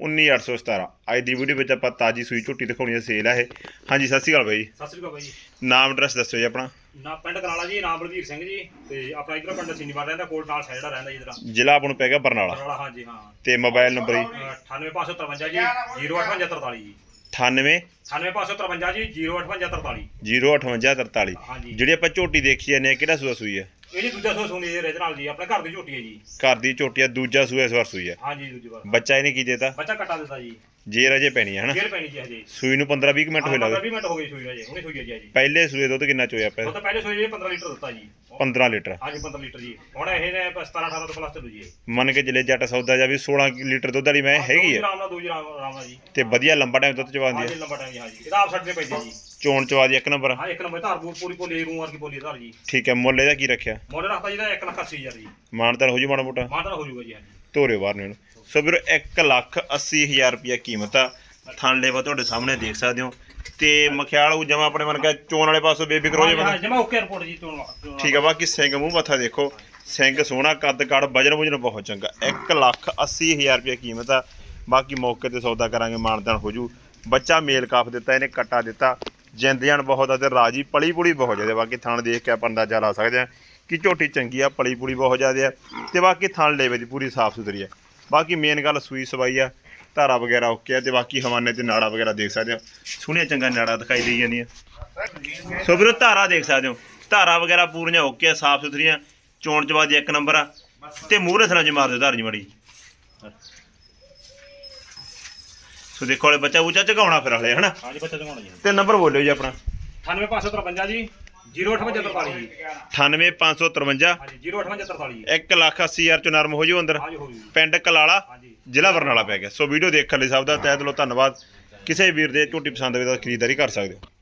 19817 ਅੱਜ ਦੀ ਵੀਡੀਓ ਵਿੱਚ ਆਪਾਂ ਤਾਜੀ ਸੂਈ ਝੋਟੀ ਦਿਖਾਉਣੀ ਹੈ ਸੇਲ ਹੈ ਇਹ। ਹਾਂਜੀ ਸਤਿ ਸ਼੍ਰੀ ਅਕਾਲ ਬਾਈ ਜੀ। ਸਤਿ ਸ੍ਰੀ ਅਕਾਲ ਬਾਈ ਜੀ। ਨਾਮ ਐਡਰੈਸ ਦੱਸੋ ਜੀ ਆਪਣਾ। ਨਾ ਪਿੰਡ ਕਰਾਲਾ ਜੀ ਨਾਮ ਬਲਵੀਰ ਸਿੰਘ ਜੀ ਤੇ ਆਪਣਾ ਇਧਰ ਪਿੰਡ ਸੀਨੀਵਾਲ ਰਹਿੰਦਾ ਕੋਲ ਨਾਲ ਸਾਈਡ ਰਹਿੰਦਾ ਜੀ ਇਧਰ। ਜ਼ਿਲ੍ਹਾ ਆਪ ਨੂੰ ਪੈ ਗਿਆ ਬਰਨਾਲਾ। ਕਰਾਲਾ ਹਾਂ। ਜੀ? ਹਾਂ ਤੇ ਮੋਬਾਈਲ ਨੰਬਰ ਜੀ 98553 ਜੀ। 05843 ਜੀ 98 98553 ਜੀ 05843 05843 ਹਾਂਜੀ। ਜਿਹੜੀ ਆਪਾਂ ਝੋਟੀ ਦੇਖੀ ਜਾਂਦੇ ਆ ਕਿਹੜਾ ਸੂਆ ਸੂਈ ਹੈ ਇਹ ਜੀ ਦੂਜਾ ਸੋ ਸੁਣੀ ਜੀ ਇਹਦੇ ਨਾਲ ਜੀ ਆਪਣੇ ਘਰ ਦੀ ਝੋਟੀ ਹੈ ਜੀ। ਘਰ ਦੀ ਝੋਟੀ ਆ ਦੂਜਾ ਸੂਆ ਇਸ ਵਾਰ ਸੂਈ ਹੈ। ਹਾਂ ਜੀ ਦੂਜੀ ਵਾਰ। ਬੱਚਾ ਇਹਨੇ ਕੀ ਦੇਤਾ? ਬੱਚਾ ਕੱਟਾ ਦਿੱਤਾ ਜੀ। ਜੇਰ ਅਜੇ ਪੈਣੀ ਹੈ ਹਨਾ? ਫੇਰ ਪੈਣੀ ਜੀ ਹਜੇ। ਸੂਈ ਨੂੰ 15 20 ਮਿੰਟ ਹੋਏ ਲੱਗਦੇ 20 ਮਿੰਟ ਹੋ ਗਏ ਸੂਈ ਨੂੰ ਜੀ ਹੁਣੇ ਸੂਈ ਹੈ ਜੀ। ਪਹਿਲੇ ਸੂਏ ਦੁੱਧ ਕਿੰਨਾ ਚੋਇਆ ਉਹ ਪਿਆ ਤਾਂ ਪਹਿਲੇ ਸੂਈ ਜੀ 15 ਲੀਟਰ ਦਿੱਤਾ ਜੀ। 15 ਲੀਟਰ। ਹਾਂ ਜੀ 15 ਲੀਟਰ ਜੀ। ਹੁਣ ਇਹ ਨੇ 17 18 ਤੋਂ ਪਲੱਸ ਚੱਲੂ ਜੀ। ਮੰਨ ਕੇ ਜਿਲੇ ਜੱਟ ਸੌਦਾ ਜਾ ਵੀ 16 ਲੀਟਰ ਦੁੱਧ ਵਾਲੀ ਮੈਂ ਦੋ ਹੈਗੀ ਹੈ ਆਰਾਮ ਨਾਲ ਦੋ ਜੀ ਆਰਾਮ ਆਰਾਮ ਨਾਲ ਜੀ। ਤੇ ਵਧੀਆ ਲੰਬਾ ਟਾਈਮ ਦੁੱਧ ਹਾਂ ਚਵਾਉਂਦੀ ਜੀ ਹੈ ਲੰਬਾ ਟਾਈਮ ਜੀ ਹਾਂ ਜੀ। ਇਹਦਾ ਆਪ ਪੈਂਦੇ ਜੀ। ਚੋਣ ਚਵਾ ਦੀ ਇੱਕ ਨੰਬਰ ਹਾਂ ਇੱਕ ਨੰਬਰ ਧਾਰ ਪੂਰੀ ਬੋਲੀ ਰੂ ਵਰਗੀ ਬੋਲੀ ਧਾਰ ਜੀ। ਠੀਕ ਹੈ ਮੁੱਲ ਇਹਦਾ ਕੀ ਰੱਖਿਆ? ਮੋਡਲ ਰੱਖਤਾ ਜੀ ਦਾ 1 ਲੱਖ 80 ਹਜ਼ਾਰ ਜੀ। ਮਾਨਤਨ ਹੋ ਜੂ ਮਾੜਾ ਮੋਟਾ? ਮਾਡਲ ਹੋ ਜਾਊਗਾ ਜੀ ਹਾਂਜੀ ਧੋਰੇ ਬਾਹਰ ਨੂੰ। ਸੋ ਵੀਰੋ 1 ਲੱਖ 80 ਹਜ਼ਾਰ ਰੁਪਇਆ ਕੀਮਤ ਆ। ਥਣ ਲੈਵਾ ਤੁਹਾਡੇ ਸਾਹਮਣੇ ਦੇਖ ਸਕਦੇ ਹੋ। ਤੇ ਮਖਿਆਲ ਉਹ ਜਮਾ ਆਪਣੇ ਮਨ ਕਾ ਚੋਣ ਵਾਲੇ ਪਾਸੋਂ ਬੇਬੀ ਕਰੋ ਜੇ ਜਮਾ ਓਕੇ ਰਿਪੋਰਟ ਜੀ ਤੋਂ ਠੀਕ ਆ ਬਾਕੀ ਸਿੰਘ ਮੂੰਹ ਮੱਥਾ ਦੇਖੋ। ਸਿੰਘ ਸੋਹਣਾ ਕੱਦ ਕਾੜ ਵਜਨ ਵੁਜਨ ਬਹੁਤ ਚੰਗਾ। 1 ਲੱਖ 80 ਹਜ਼ਾਰ ਰੁਪਏ ਕੀਮਤ ਆ। ਬਾਕੀ ਮੌਕੇ ਤੇ ਸੌਦਾ ਕਰਾਂਗੇ ਮਾਨਦਾਨ ਹੋ ਜੂ। ਬੱਚਾ ਮੇਲ ਕਾਫ ਦਿੱਤਾ ਇਹਨੇ ਕੱਟਾ ਦਿੱਤਾ। ਜਿੰਦ ਜਾਨ ਬਹੁਤ ਆ ਤੇ ਰਾਜੀ ਪਲੀ ਪੁਲੀ ਬਹੁਤ ਜ਼ਿਆਦਾ ਬਾਕੀ ਥਣ ਦੇਖ ਕੇ ਆਪਾਂ ਅੰਦਾਜ਼ਾ ਲਾ ਸਕਦੇ ਆ ਕਿ ਝੋਟੀ ਚੰਗੀ ਆ ਪਲੀ ਪੁਲੀ ਬਹੁਤ ਜ਼ਿਆਦਾ ਆ। ਤੇ ਬਾਕੀ ਥਣ ਲੇਵੇ ਦੀ ਪੂਰੀ ਸਾਫ਼ ਸੁਥਰੀ ਆ। ਬਾਕੀ ਮੇਨ ਗੱਲ ਸੂਈ ਸਵਾਈ ਆ ਧਾਰਾ ਵਗੈਰਾ ਓਕੇ ਆ ਤੇ ਬਾਕੀ ਹਵਾਨੇ ਤੇ ਨਾੜਾ ਵਗੈਰਾ ਦੇਖ ਸਕਦੇ ਹੋ। ਸੋਹਣੀਆਂ ਚੰਗਾ ਨਾੜਾ ਦਿਖਾਈ ਦੇਈ ਜਾਂਦੀਆਂ। ਸੋ ਵੀਰੋ ਧਾਰਾ ਦੇਖ ਸਕਦੇ ਹੋ। ਧਾਰਾ ਵਗੈਰਾ ਪੂਰੀਆਂ ਓਕੇ ਆ ਸਾਫ਼ ਸੁਥਰੀਆਂ ਚੋਣ ਚਵਾ ਦੀ ਇੱਕ ਨੰਬਰ ਆ। ਤੇ ਮੂਹਰੇ ਥਣਾ ਚ ਮਾਰ ਦਿਓ ਧਾਰ ਜੀ ਮੜੀ। ਸੋ ਦੇਖੋ ਵਾਲੇ ਬੱਚਾ ਉੱਚਾ ਝਗਾਉਣਾ ਫਿਰ ਹਲੇ ਹਨਾ? ਹਾਂਜੀ ਬੱਚਾ ਚੰਗਾਉਣਾ ਜੀ। ਤੇ ਨੰਬਰ ਬੋਲਿਓ ਜੀ ਆਪਣਾ। 98553 ਜੀ। 05843 ਜੀ 98553 ਹਾਂਜੀ 05843 ਜੀ 1 ਲੱਖ 80 ਹਜ਼ਾਰ ਚ ਨਰਮ ਹੋ ਜਾਓ ਅੰਦਰ। ਹਾਂਜੀ ਹੋ ਜੂ। ਪਿੰਡ ਕਲਾਲਾ ਹਾਂਜੀ। ਜ਼ਿਲ੍ਹਾ ਬਰਨਾਲਾ ਪੈ ਗਿਆ। ਸੋ ਵੀਡੀਓ ਦੇਖਣ ਲਈ ਸਭ ਦਾ ਤਹਿ ਦਿਲੋਂ ਧੰਨਵਾਦ। ਕਿਸੇ ਵੀਰ ਦੇ ਝੋਟੀ ਪਸੰਦ ਹੋਵੇ ਤਾਂ ਖਰੀਦਦਾਰੀ ਕਰ ਸਕਦੇ ਹੋ।